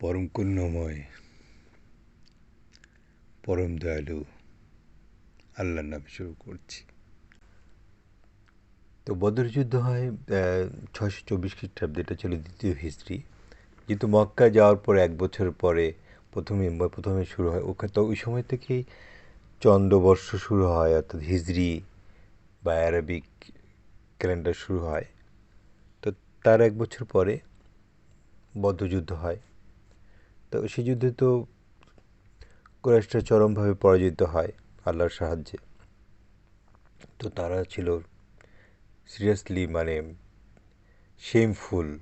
পরম কন্যময়, পরম দয়ালু আল্লাহর নামে শুরু করছি। তো বদর যুদ্ধ হয় ছয়শো চব্বিশ খ্রিস্টাব্দে। এটা ছিল দ্বিতীয় হিস্ট্রি যেহেতু মক্কা যাওয়ার পর এক বছর পরে প্রথমে প্রথমে শুরু হয় ওখানে তো ওই সময় থেকেই চন্দ্রবর্ষ শুরু হয়, অর্থাৎ হিজড়ি বা অ্যারাবিক ক্যালেন্ডার শুরু হয়। তো তার এক বছর পরে বদ্ধযুদ্ধ হয়। তো সেই যুদ্ধে তো কুরাইশটা চরমভাবে পরাজিত হয় আল্লাহর সাহায্যে। তো তারা ছিল সিরিয়াসলি মানে শেমফুল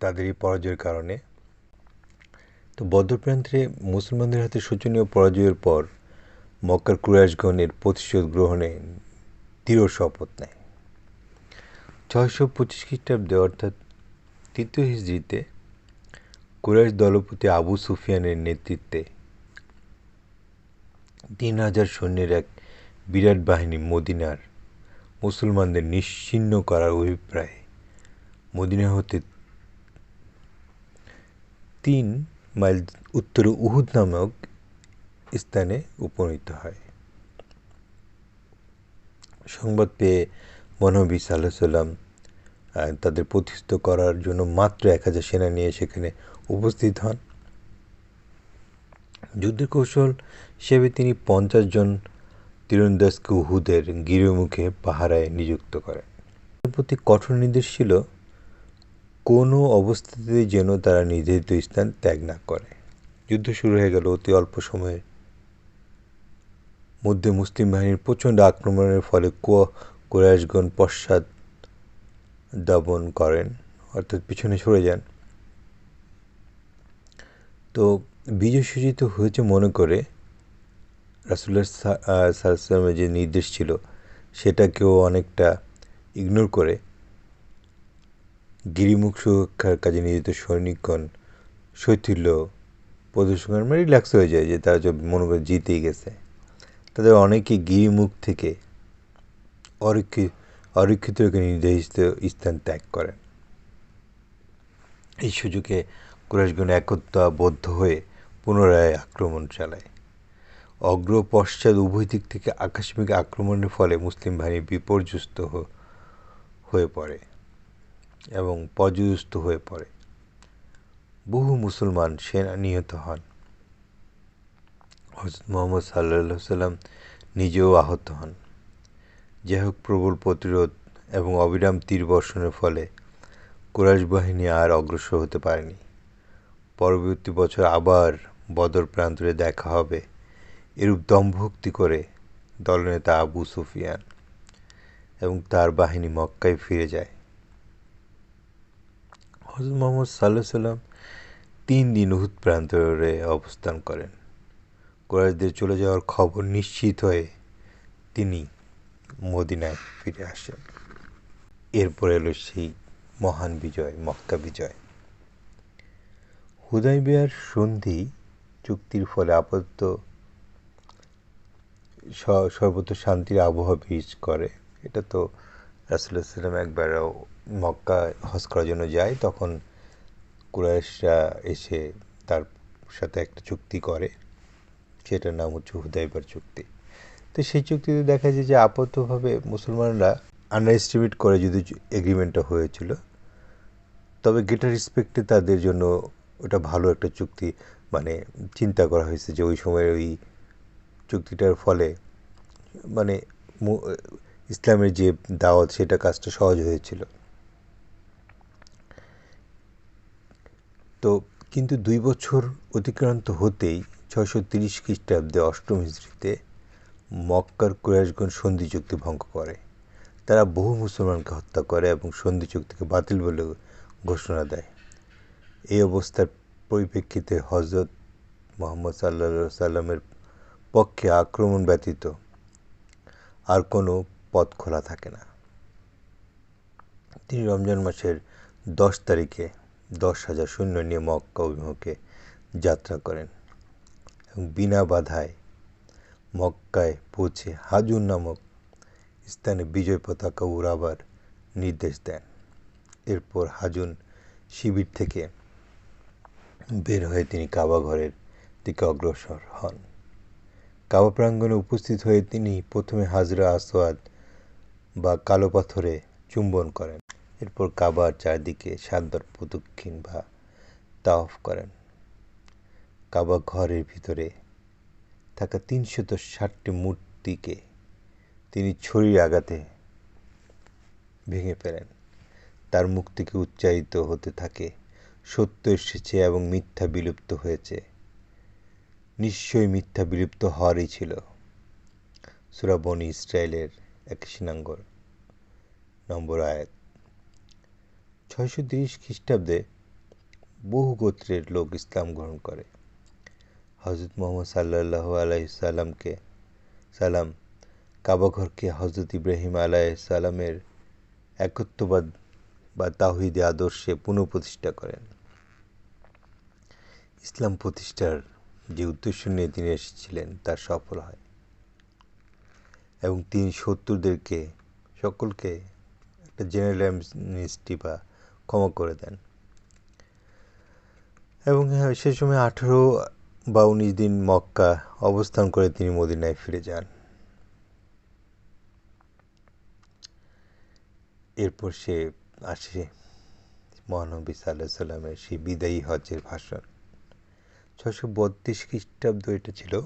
তাদের এই পরাজয়ের কারণে। তো বদ্রপ্রান্তে মুসলমানদের হাতে শোচনীয় পরাজয়ের পর মক্কার কুরাইশগণের প্রতিশোধ গ্রহণে দৃঢ় শপথ নেয়। ছয়শো পঁচিশ খ্রিস্টাব্দে অর্থাৎ তৃতীয় হিজড়িতে কুরাইশ দলপতি আবু সুফিয়ানের নেতৃত্বে তিন হাজার সৈন্যের এক বিরাট বাহিনী মদিনার মুসলমানদের নিশ্চিন্ন করার অভিপ্রায়ে। মদিনা হতে তিন মাইল উত্তরে উহুদ নামক স্থানে উপনীত হয়। সংবাদ পেয়ে মহানবী সাল্লাহ সাল্লাম তাদের প্রতিষ্ঠিত করার জন্য মাত্র এক হাজার সেনা নিয়ে সেখানে উপস্থিত হন। যুদ্ধের কৌশল হিসেবে তিনি পঞ্চাশ জন তীরন্দাজকে উহুদের গিরিমুখে পাহারায় নিযুক্ত করেন। প্রতি কঠোর নির্দেশ ছিল, কোনো অবস্থাতে যেন তারা নির্ধারিত স্থান ত্যাগ না করে। যুদ্ধ শুরু হয়ে গেল, অতি অল্প সময়ের মধ্যে মুসলিম বাহিনীর প্রচণ্ড আক্রমণের ফলে কুয়া কোরাইশগণ পশ্চাৎ দাবন করেন, অর্থাৎ পিছনে সরে যান। তো বিজয় হয়েছে মনে করে রাসুল্লাহ সাল্লামের যে নির্দেশ ছিল, সেটাকেও অনেকটা ইগনোর করে গিরিমুখ সুরক্ষার কাজে নিয়োজিত সৈনিকগণ শৈথিল্য প্রদর্শন মানে রিল্যাক্স হয়ে যায় যে তারা মনে করে জিতেই গেছে। তাদের অনেকে গিরিমুখ থেকে অরক্ষিত অরক্ষিত নির্দেশিত স্থান ত্যাগ করেন। এই সুযোগে কুরাশগণ একতাবদ্ধ হয়ে পুনরায় আক্রমণ চালায়। অগ্র পশ্চাৎ উভয় দিক থেকে আকস্মিক আক্রমণের ফলে মুসলিম বাহিনী বিপর্যস্ত হয়ে পড়ে এবং পর্যদস্ত হয়ে পড়ে। বহু মুসলমান সেনা নিহত হন। হজরত মোহাম্মদ সাল্লা সাল্লাম নিজেও আহত হন। যাই হোক প্রবল প্রতিরোধ এবং অবিরাম তীর বর্ষণের ফলে কুরাইশ বাহিনী আর অগ্রসর হতে পারেনি। পরবর্তী বছর আবার বদর প্রান্তরে দেখা হবে এরূপ দম্ভক্তি করে দলনেতা আবু সুফিয়ান এবং তার বাহিনী মক্কায় ফিরে যায়। হজরত মোহাম্মদ সাল্লাহ সাল্লাম তিন দিন উহুদ প্রান্তরে অবস্থান করেন। কোরআশদের চলে যাওয়ার খবর নিশ্চিত হয়ে তিনি মদিনায় ফিরে আসেন এরপর এলো সেই মহান বিজয়, মক্কা বিজয়। হুদাইবিয়ার সন্ধি চুক্তির ফলে আপাতত সর্বত্র শান্তির আবহাওয়া বীজ করে। এটা তো রাসুল্লাহ সাল্লাম একবার মক্কা হজ করার জন্য যায়, তখন কুরাইশরা এসে তার সাথে একটা চুক্তি করে। সেটার নাম হচ্ছে হুদাইবার চুক্তি। তো সেই চুক্তিতে দেখা যায় যে আপাতভাবে মুসলমানরা আন্ডার এস্টিমেট করে যদি এগ্রিমেন্টটা হয়েছিল, তবে গেটার রেসপেক্টে তাদের জন্য ওটা ভালো একটা চুক্তি মানে চিন্তা করা হয়েছে যে ওই সময় ওই চুক্তিটার ফলে মানে ইসলামের যে দাওয়াত সেটা কাজটা সহজ হয়েছিল। তো কিন্তু দুই বছর অতিক্রান্ত হতেই ছয়শো তিরিশ খ্রিস্টাব্দে অষ্টম হিজড়িতে মক্কার কুরাইশগণ সন্ধি চুক্তি ভঙ্গ করে। তারা বহু মুসলমানকে হত্যা করে এবং সন্ধি চুক্তিকে বাতিল বলে ঘোষণা দেয়। এই অবস্থার পরিপ্রেক্ষিতে হজরত মোহাম্মদ সাল্লা সাল্লামের পক্ষে আক্রমণ ব্যতীত আর কোনো পথ খোলা থাকে না। তিনি রমজান মাসের দশ তারিখে দশ হাজার সৈন্য নিয়ে মক্কা অভিমুখে যাত্রা করেন এবং বিনা বাধায় মক্কায় পৌঁছে হাজুর নামক স্থানে বিজয় পতাকা উড়াবার নির্দেশ দেন। এরপর হাজুন শিবির থেকে বের হয়ে তিনি কাবা ঘরের দিকে অগ্রসর হন। কাবা প্রাঙ্গণে উপস্থিত হয়ে তিনি প্রথমে হাজরা আসওয়াদ বা কালো পাথরে চুম্বন করেন। এরপর কাবার চারদিকে সাতবার প্রদক্ষিণ বা তাওফ করেন। কাবা ঘরের ভিতরে থাকা তিনশত ষাটটি মূর্তিকে তিনি ছড়ির আঘাতে ভেঙে ফেলেন। তার মুখ থেকে উচ্চারিত হতে থাকে, সত্য এসেছে এবং মিথ্যা বিলুপ্ত হয়েছে। নিশ্চয়ই মিথ্যা বিলুপ্ত হওয়ারই ছিল। সুরাবনি ইসরায়েলের একাশি নম্বর নম্বর আয়াত। ছয়শো তিরিশ খ্রিস্টাব্দে বহু গোত্রের লোক ইসলাম গ্রহণ করে। হজরত মোহাম্মদ সাল্লাহ আলাইসাল্লামকে সালাম। কাবাঘরকে হজরত ইব্রাহিম আলাহ সালামের একত্ববাদ বা তাহিদি আদর্শে পুনঃপ্রতিষ্ঠা করেন। ইসলাম প্রতিষ্ঠার যে উদ্দেশ্য নিয়ে তিনি এসেছিলেন তার সফল হয়। এবং তিনি শত্রুদেরকে সকলকে একটা জেনারেল অ্যামনিস্টি বা ক্ষমা করে দেন। এবং হ্যাঁ, সে সময় আঠেরো বা উনিশ দিন মক্কা অবস্থান করে তিনি মদিনায় ফিরে যান। এরপর সে আসে মহানবী সাল্লাহ সাল্লামের সেই বিদায়ী হজের ভাষণ। ছশো বত্রিশ খ্রিস্টাব্দ এটা ছিল,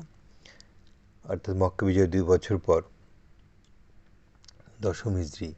অর্থাৎ মক্কা বিজয় দুই বছর পর দশম হিজড়ি